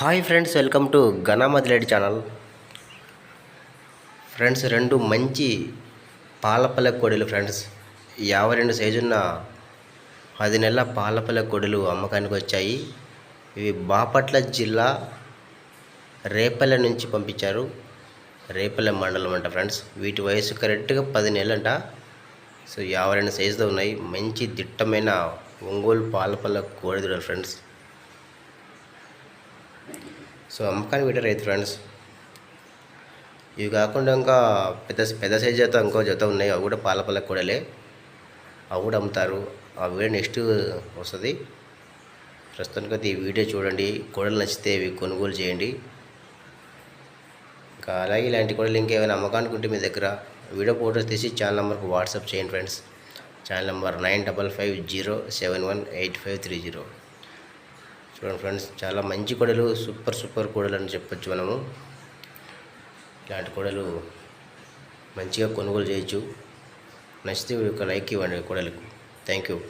Hi friends welcome to ఘనమదిలేడి channel. Friends రెండు మంచి పాలపల్లె కోడలు ఫ్రెండ్స్. యాభై రెండు సైజున్న పది నెలల పాలపల్లె కోడలు అమ్మకానికి వచ్చాయి. ఇవి బాపట్ల జిల్లా రేపల్లె నుంచి పంపించారు. రేపల్లె మండలం అంట ఫ్రెండ్స్. వీటి వయసు కరెక్ట్గా పది నెలలంట. సో యాభై రెండు సైజుతో ఉన్నాయి. మంచి దిట్టమైన ఒంగోలు పాలపల్లె కోడిదూడలు ఫ్రెండ్స్. సో అమ్మకానికి పెట్టారు రైతు ఫ్రెండ్స్ ఇవి కాకుండా ఇంకా పెద్ద పెద్ద సైజ్ జత ఇంకో జత ఉన్నాయి. అవి కూడా పాలపల్ల కూడలే. అవి కూడా అమ్ముతారు. ఆ వీడియో నెక్స్ట్ వస్తుంది. ప్రస్తుతానికి అయితే ఈ వీడియో చూడండి. కూడలు నచ్చితే ఇవి కొనుగోలు చేయండి. ఇంకా అలాగే ఇలాంటి కూడలు ఇంకేమైనా అమ్మకానికి ఉంటే మీ దగ్గర వీడియో ఫోటోస్ తీసి ఛానల్ నెంబర్కి వాట్సాప్ చేయండి friends channel number nine double five zero seven one eight five three zero చూడండి ఫ్రెండ్స్ చాలా మంచి కొడలు సూపర్ సూపర్ కొడలు అని చెప్పొచ్చు మనము. ఇలాంటి కొడలు మంచిగా కొనుగోలు చేయొచ్చు. నచ్చితే ఒక లైక్ ఇవ్వండి కొడలకు. Thank you